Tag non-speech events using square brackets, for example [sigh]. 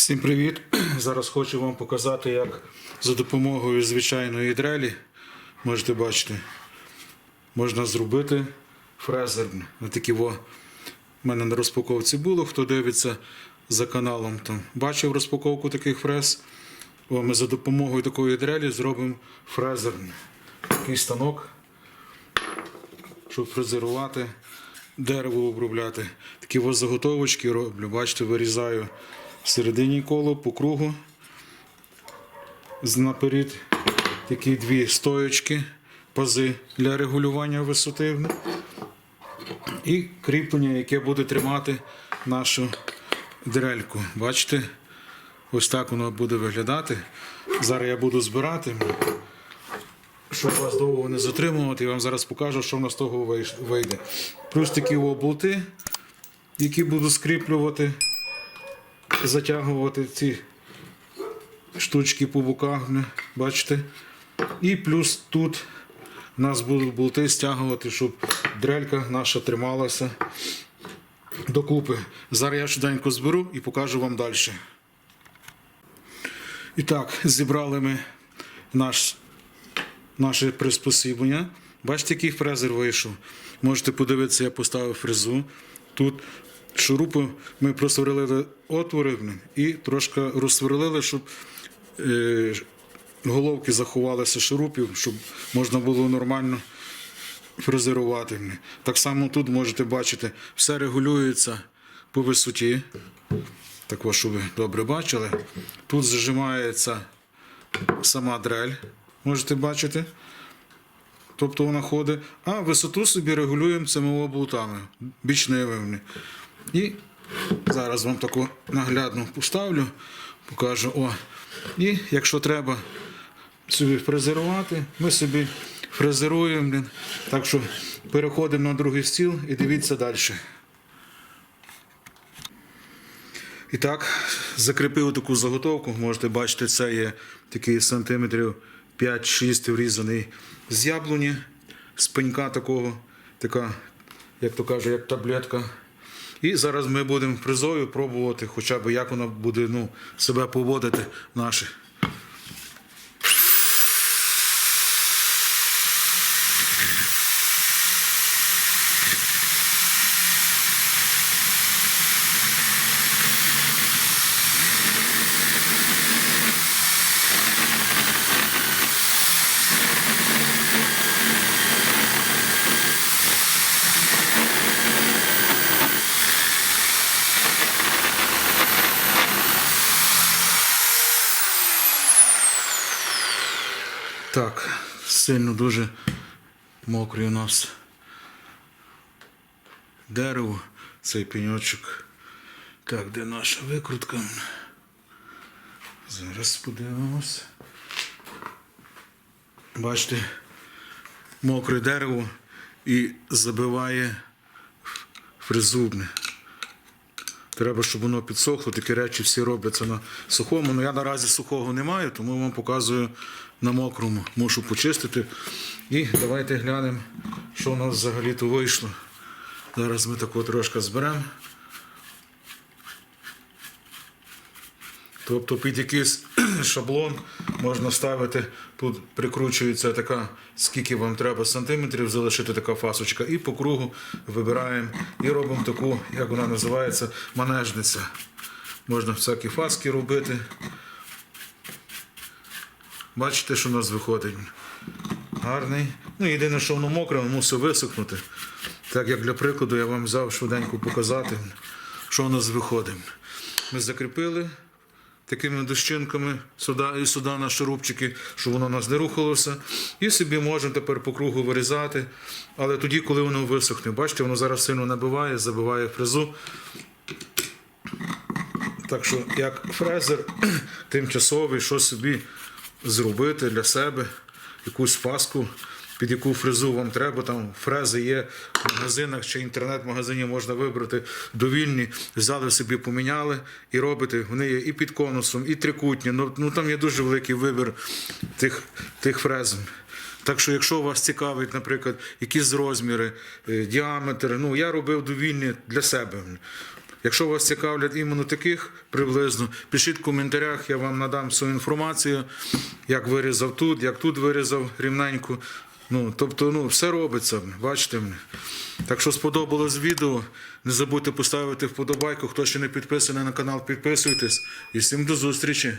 Всім привіт! [clears throat] Зараз хочу вам показати, як за допомогою звичайної дрелі, можете бачити, можна зробити фрезер. Такі во. У мене на розпаковці було. Хто дивиться за каналом, там бачив розпаковку таких фрез. О, ми за допомогою такої дрелі зробимо фрезер. Такий станок, щоб фрезерувати, дерево обробляти. Такі ось заготовочки роблю. Бачите, вирізаю всередині коло по кругу. Наперед такі дві стоячки, пази для регулювання висоти. І кріплення, яке буде тримати нашу дрельку. Бачите? Ось так воно буде виглядати. Зараз я буду збирати. Щоб вас довго не затримувати, я вам зараз покажу, що в нас з того вийде. Плюс такі о, які буду скріплювати, затягувати ці штучки по боках, бачите? І плюс тут нас будуть болти стягувати, щоб дрелька наша трималася докупи. Зараз я швиденько зберу і покажу вам далі. І так, зібрали ми наш, наше приспосіблення. Бачите, який фрезер вийшов. Можете подивитися, я поставив фрезу. Тут шурупи ми просверлили отвори і трошки розсверлили, щоб е, головки заховалися шурупів, щоб можна було нормально фрезерувати. Так само тут можете бачити, все регулюється по висоті. Так щоб ви добре бачили. Тут зажимається сама дрель, можете бачити. Тобто вона ходить. А висоту собі регулюємо цими болтами, бічневими. І зараз вам таку наглядно поставлю, покажу. О. І якщо треба собі фрезерувати, ми собі фрезеруємо. Так що переходимо на другий стіл і дивіться далі. І так, закріпив таку заготовку. Можете бачити, це є такий сантиметрів 5-6 врізаний з яблуні, з пенька такого, така, як то кажуть, як таблетка. І зараз ми будемо призові пробувати, хоча б як вона буде ну, себе поводити наше. Так, сильно дуже мокрий у нас дерево, цей пеньочок. Так, де наша викрутка? Зараз подивимось. Бачите, мокре дерево і забиває фрезубне. Треба, щоб воно підсохло. Такі речі всі робляться на сухому. Ну я наразі сухого не маю, тому вам показую на мокрому. Мушу почистити. І давайте глянемо, що у нас взагалі то вийшло. Зараз ми таку трошки зберемо. Тобто під якийсь [clears throat] шаблон можна ставити, тут прикручується така, скільки вам треба сантиметрів, залишити така фасочка, і по кругу вибираємо і робимо таку, як вона називається, манежниця. Можна всякі фаски робити. Бачите, що у нас виходить. Гарний. Ну, єдине, що воно мокре, мусить висохнути. Так як для прикладу я вам взяв швиденько показати, що у нас виходить. Ми закріпили такими дощинками сюди сюди на шурупчики, щоб воно у нас не рухалося. І собі можемо тепер по кругу вирізати. Але тоді, коли воно висохне, бачите, воно зараз сильно набиває, забиває фрезу. Так що, як фрезер [clears throat] тимчасовий, що собі зробити для себе, якусь фаску, під яку фрезу вам треба. Там фрези є в магазинах чи інтернет-магазині можна вибрати довільні, взяли собі, поміняли і робите. Вони є і під конусом, і трикутні. Ну, ну там є дуже великий вибір тих, тих фрез. Так що, якщо вас цікавить, наприклад, якісь розміри, е, діаметри, ну я робив довільні для себе. Якщо вас цікавлять іменно таких приблизно, пишіть в коментарях, я вам надам всю інформацію, як вирізав тут, як тут вирізав рівненько. Ну, тобто, ну, все робиться, бачите. Так що сподобалось відео. Не забудьте поставити вподобайку. Хто ще не підписаний на канал, підписуйтесь. І всім до зустрічі.